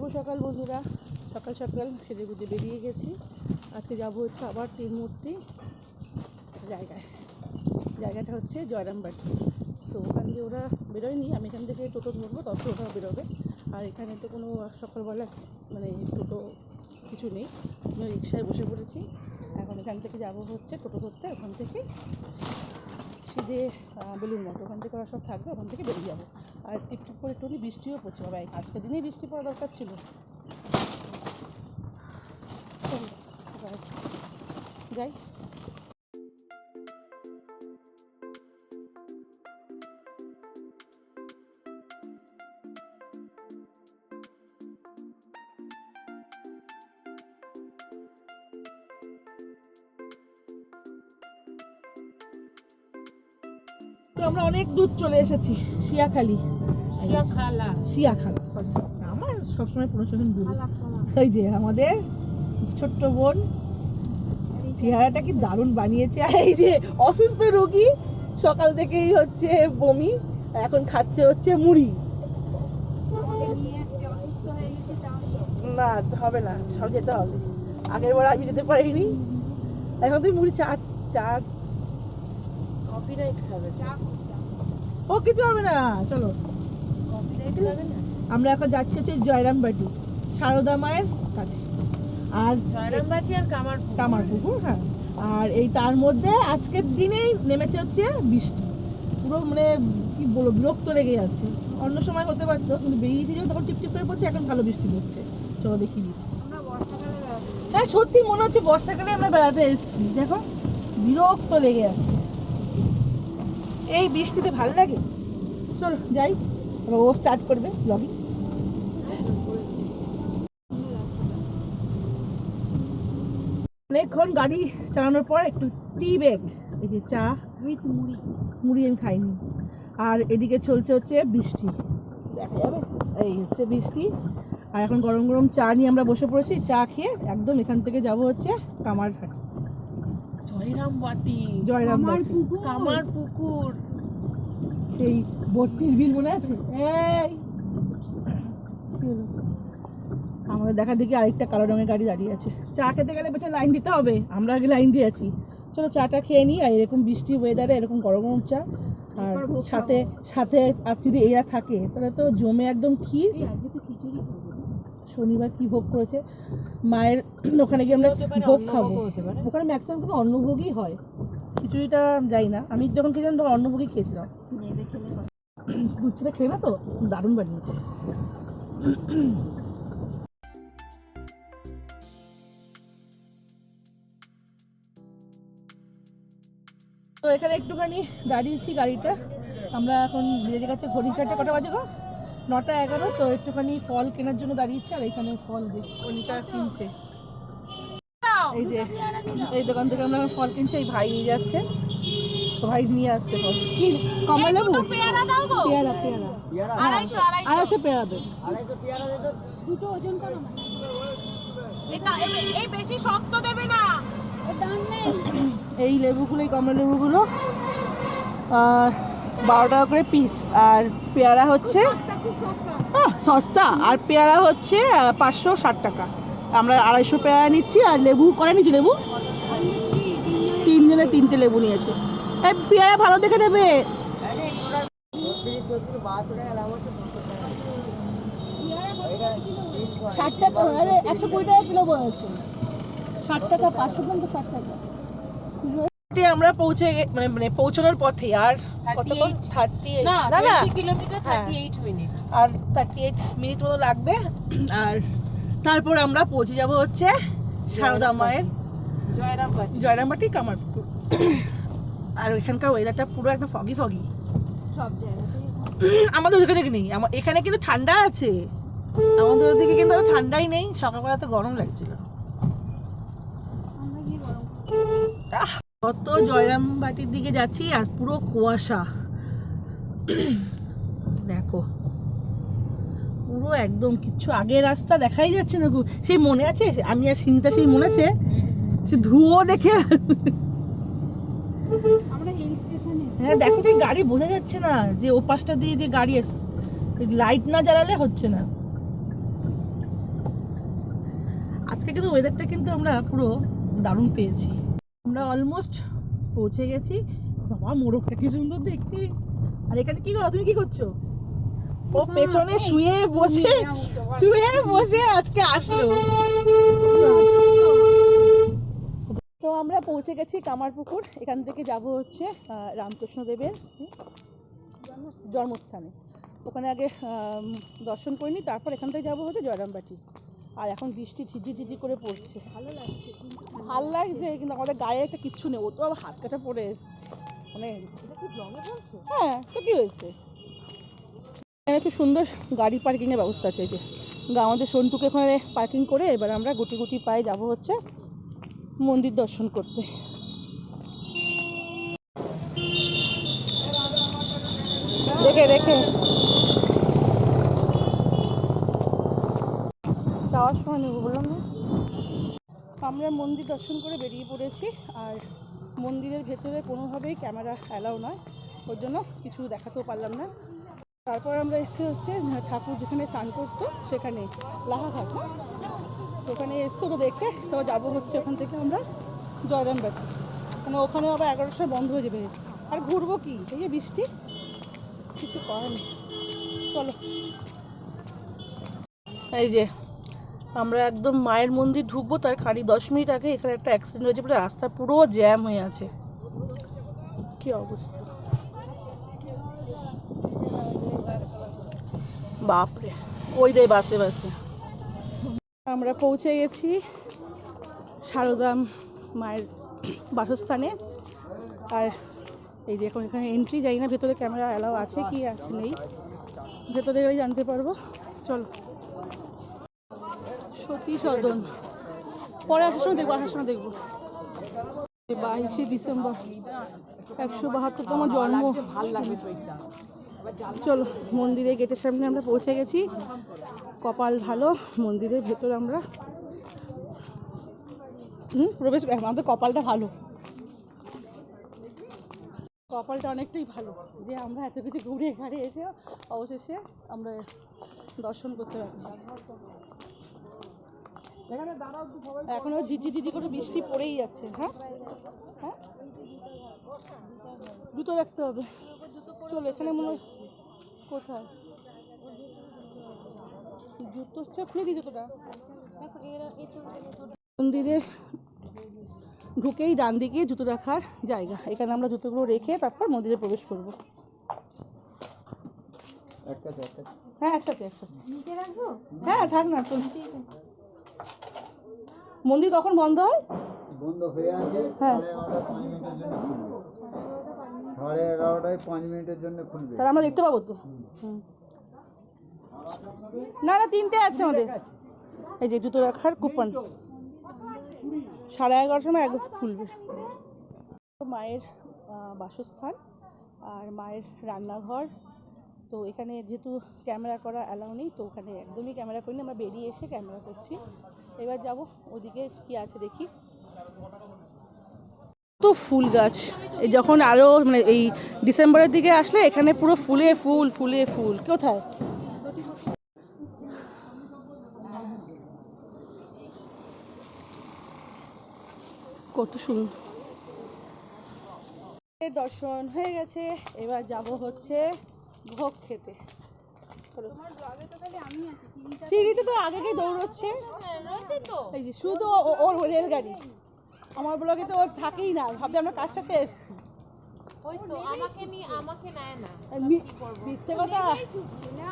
শুভ সকাল বন্ধুরা। সকাল সকাল সেজে গুজে বেরিয়ে গেছি। আজকে যাব হচ্ছে আবার তিন মূর্তি জায়গায়। জায়গাটা হচ্ছে জয়রামবাটি। তো ওখান দিয়ে ওরা বেরোয়নি। আমি এখান থেকে টোটো ধরবো তত ওরা বেরোবে। আর এখানে তো কোনো সকালবেলা মানে টোটো কিছু নেই। আমি রিক্সায় বসে পড়েছি। এখন এখান থেকে যাব হচ্ছে টোটো ধরতে। ওখান থেকে সিধে আহ, বেলুর মঠ ওখান থেকে ওরা সব থাকবে ওখান থেকে বেরিয়ে যাব। আর টিপটিপ টিপ করে একটু বৃষ্টিও পড়ছে বাবা আজকের দিনেই বৃষ্টি পড়া দরকার ছিল। যাই। তো আমরা অনেক দূর চলে এসেছি শিয়াখালি। খালা শিয়াখালা সরি আমার সবসময় প্রশ্ন ভুল এই যে আমাদের ছোট্ট বোন চেহারাটা কি দারুণ বানিয়েছে। আর এই যে অসুস্থ রোগী সকাল থেকেই হচ্ছে বমি এখন খাচ্ছে হচ্ছে মুড়ি। না হবে না সব যেতে হবে। আগের বার আমি যেতে পারিনি। এখন তুই মুড়ি চা চা কপিরাইট খাবে। ও কিছু হবে না। চলো। কপিরাইট খাবে না? আমরা এখন যাচ্ছি হচ্ছে জয়রামবাটি সারদা মায়ের কাছে। আর জয়রামবাটি আর কামারপুর কামারপুকুর হ্যাঁ। আর এই তার মধ্যে আজকের দিনেই নেমেছে হচ্ছে বৃষ্টি। পুরো মানে কি বলব বিরক্ত লেগে যাচ্ছে। অন্য সময় হতে পারতো কিন্তু বেরিয়েছি যখন তখন টিপটিপ করে পড়ছে এখন ভালো বৃষ্টি পড়ছে চলো দেখিয়ে দিচ্ছি। হ্যাঁ সত্যি মনে হচ্ছে বর্ষাকালে আমরা বেড়াতে এসেছি। দেখো বিরক্ত লেগে যাচ্ছে। এই বৃষ্টিতে ভালো লাগে? চল যাই। এবার ও স্টার্ট করবে ব্লগিং অনেকক্ষণ গাড়ি চালানোর পর একটু টি ব্যাগ এই যে চা উইথ মুড়ি। মুড়ি আমি খাইনি। আর এদিকে চলছে হচ্ছে বৃষ্টি। দেখা যাবে। এই হচ্ছে বৃষ্টি। আর এখন গরম গরম চা নিয়ে আমরা বসে পড়েছি। চা খেয়ে একদম এখান থেকে যাব হচ্ছে কামারহাটি জয়রামবাটি জয়রামবাটি কামার পুকুর। সেই ভর্তির বিল মনে আছে? এই। আমাদের দেখা দেখি আরেকটা কালো রঙের গাড়ি দাঁড়িয়ে আছে। চা খেতে গেলে বলছে লাইন দিতে হবে। আমরা আগে লাইন দিয়ে আছি। চলো চাটা খেয়ে নিই আর এরকম বৃষ্টি ওয়েদারে এরকম গরম গরম চা। আর সাথে সাথে আর যদি এরা থাকে তাহলে তো জমে একদম ক্ষীর এই আজকে তো খিচুড়ি খাব শনিবার কি ভোগ করেছে মায়ের ওখানে গিয়ে আমরা ভোগ খাব। ওখানে ম্যাক্সিমাম কিন্তু অন্নভোগই হয়। খিচুড়িটা যাই না। আমি যখন খেয়েছিলাম তখন অন্নভোগই খেয়েছিলাম। নেবে খেলে কথা। দুধ ছেলে খেয়ে না তো? দারুণ বানিয়েছে। তো এখানে একটুখানি দাঁড়িয়েছি গাড়িটা আমরা এখন দিদির কাছে ঘড়ি চারটে কটা বাজে গো? নটা এগারো তো একটুখানি ফল কেনার জন্য দাঁড়িয়েছি আর এখানে ফল যে অনিতা কিনছে। এই যে এই দোকান থেকে আমরা এখন ফল কিনছি এই ভাই নিয়ে যাচ্ছে। ভাই নিয়ে আসছে ফল। কি কমলা লেবু পেয়ারা পেয়ারা হ্যাঁ, আড়াইশো পেয়ারা দুটো ওজন করো এটা এই বেশি শক্ত দেবে না। এই লেবুগুলো এই কমলা লেবুগুলো আর বারো টাকা করে পিস আর পেয়ারা হচ্ছে সস্তা, আর পেয়ারা হচ্ছে পাঁচশো ষাট টাকা। আমরা আড়াইশো পেয়ারা নিচ্ছি, আর লেবু করে নিচ্ছি লেবু? তিনজনে তিনটে লেবু নিয়েছে। পেয়ারা ভালো দেখে নেবে। ষাট টাকা একশো কুড়ি টাকা কিলো বলেছে। ষাট টাকা, পাঁচশো পঞ্চাশ ষাট টাকা। আমরা পৌঁছে মানে মানে পৌঁছানোর পথে আর কতক্ষণ? থার্টি না না না। 20 কিলোমিটার হ্যাঁ। 38 মিনিট আর থার্টি এইট মিনিট মতো লাগবে। আর তারপর আমরা পৌঁছে যাব হচ্ছে সারদা মায়ের জয়রামবাটি। জয়রামবাটি কামারপুকুর। আর ওইখানকার ওয়েদারটা পুরো একদম ফগি ফগি সব আমাদের ওইখানে নেই। এখানে কিন্তু ঠান্ডা আছে। আমাদের ওদিকে কিন্তু ঠান্ডাই নেই। সকালবেলা তো গরম লাগছিল। কত জয়রামবাটির দিকে যাচ্ছি আর পুরো কুয়াশা। দেখো। পুরো একদম কিচ্ছু আগের রাস্তা দেখাই যাচ্ছে না। সেই মনে আছে? আমি আর সিনিতা সেই মনে আছে? সে ধুয়ো দেখে। হ্যাঁ দেখো যে গাড়ি বোঝা যাচ্ছে না যে ও পাশটা দিয়ে যে গাড়ি এসে লাইট না জ্বালালে হচ্ছে না। আজকে কিন্তু ওয়েদারটা কিন্তু আমরা পুরো দারুণ পেয়েছি। আমরা অলমোস্ট পৌঁছে গেছি। বাবা মোরগটা কি সুন্দর দেখতে। আর এখানে কি করো? তুমি কি করছ? ও পেছনে শুয়ে বসে শুয়ে বসে আজকে আসলো। তো আমরা পৌঁছে গেছি কামারপুকুর। এখান থেকে যাব হচ্ছে আহ, রামকৃষ্ণদেবের জন্মস্থানে। ওখানে আগে দর্শন করে নিই তারপর এখান থেকে যাব হচ্ছে জয়রামবাটি। আর এখন বৃষ্টি ঝিঝি ঝিঝি করে পড়ছে। ভালো লাগছে কিন্তু ভালো লাগছে কিন্তু আমাদের গায়ে একটা কিচ্ছু নেই ও তো আবার হাত কাটা পড়ে এসছে। মানে হ্যাঁ তো কি হয়েছে? এখানে খুব সুন্দর গাড়ি পার্কিংয়ের ব্যবস্থা আছে এই যে। আমাদের সন্টুকে ওখানে পার্কিং করে এবার আমরা গুটি গুটি পায়ে যাব হচ্ছে মন্দির দর্শন করতে। দেখে দেখে। যাওয়ার সময় নেব, বললাম না। আমরা মন্দির দর্শন করে বেরিয়ে পড়েছি, আর মন্দিরের ভেতরে কোনোভাবেই ক্যামেরা অ্যালাউ নয়, ওর জন্য কিছু দেখাতেও পারলাম না। তারপর আমরা এসে হচ্ছে ঠাকুর যেখানে স্নান করতো, সেখানে লাহা না? তো ওখানে এসছে ওটা দেখে, তো যাব হচ্ছে ওখান থেকে আমরা জয়রামবাটি মানে ওখানে আবার এগারোটার সময় বন্ধ হয়ে যাবে। আর ঘুরবো কি? এই যে বৃষ্টি, কিছু করার নেই। চলো। এই যে আমরা একদম মায়ের মন্দির ঢুকবো, তার খালি দশ মিনিট আগে এখানে একটা অ্যাক্সিডেন্ট হয়েছে পুরো রাস্তা পুরো জ্যাম হয়ে আছে। কি অবস্থা? বাপরে, ওই দেয় বাসে বাসে। আমরা পৌঁছে গেছি সারদাম মায়ের বাসস্থানে। আর এই যে এখন এখানে এন্ট্রি যাই না ভেতরে ক্যামেরা অ্যালাউ আছে কি আছে নেই। ভেতরে গেলে জানতে পারব। চলো। সতী সদন। পরে আসার সময় দেখব, আসার সময় দেখব। বাইশে ডিসেম্বর, একশো বাহাত্তরতম জন্ম। ভালো লাগবে চলো, মন্দিরের গেটের সামনে আমরা পৌঁছে গেছি। কপাল ভালো, মন্দিরের ভেতর আমরা। হুম, প্রবেশ, আমাদের কপালটা ভালো। কপালটা অনেকটাই ভালো, যে আমরা এত কিছু ঘুরে ঘাড়ে এসে অবশেষে আমরা দর্শন করতে পারছি। এখনও ঝিঝি ঝিঝি করে বৃষ্টি পড়েই যাচ্ছে হ্যাঁ? হ্যাঁ? জুতো রাখতে হবে। চলো এখানে মনে হচ্ছে কোথায়? জুতো খুলে দিই জুতোটা। মন্দিরে ঢুকেই ডান দিকে জুতো রাখার জায়গা। এখানে আমরা জুতোগুলো রেখে তারপর মন্দিরে প্রবেশ করব। হ্যাঁ একসাথে একসাথে। হ্যাঁ থাক না তো মন্দির কখন বন্ধ হয়? বন্ধ হয়ে আছে হ্যাঁ। সাড়ে এগারোটায় পাঁচ মিনিটের জন্য খুলবে। তাহলে আমরা দেখতে পাবো তো। না না তিনটে আছে আমাদের। এই যে জুতো রাখার কুপন। সাড়ে এগারোটার সময় এক খুলবে। মায়ের বাসস্থান আর মায়ের রান্নাঘর তো এখানে যেহেতু ক্যামেরা করা অ্যালাউ নেই, তো ওখানে একদমই ক্যামেরা করিনি, আমরা বেরিয়ে এসে ক্যামেরা করছি। এবার যাব, ওদিকে কি আছে দেখি। তো ফুল গাছ যখন আরও মানে এই ডিসেম্বরের দিকে আসলে এখানে পুরো ফুলে ফুল ফুলে ফুল। কোথায়? কত সুন্দর। দর্শন হয়ে গেছে, এবার যাব হচ্ছে ভোগ খেতে। সিঁড়িতে তো আগে গিয়ে দৌড়চ্ছে। এই যে শুধু ও- ওর রেলগাড়ি। আমার ব্লগে তো ও থাকেই না ভাববে আমরা কার সাথে এসছি? ওই তো আমাকে নিয়ে আমাকে নেয় না। মিথ্যে কথা। ছুটছে না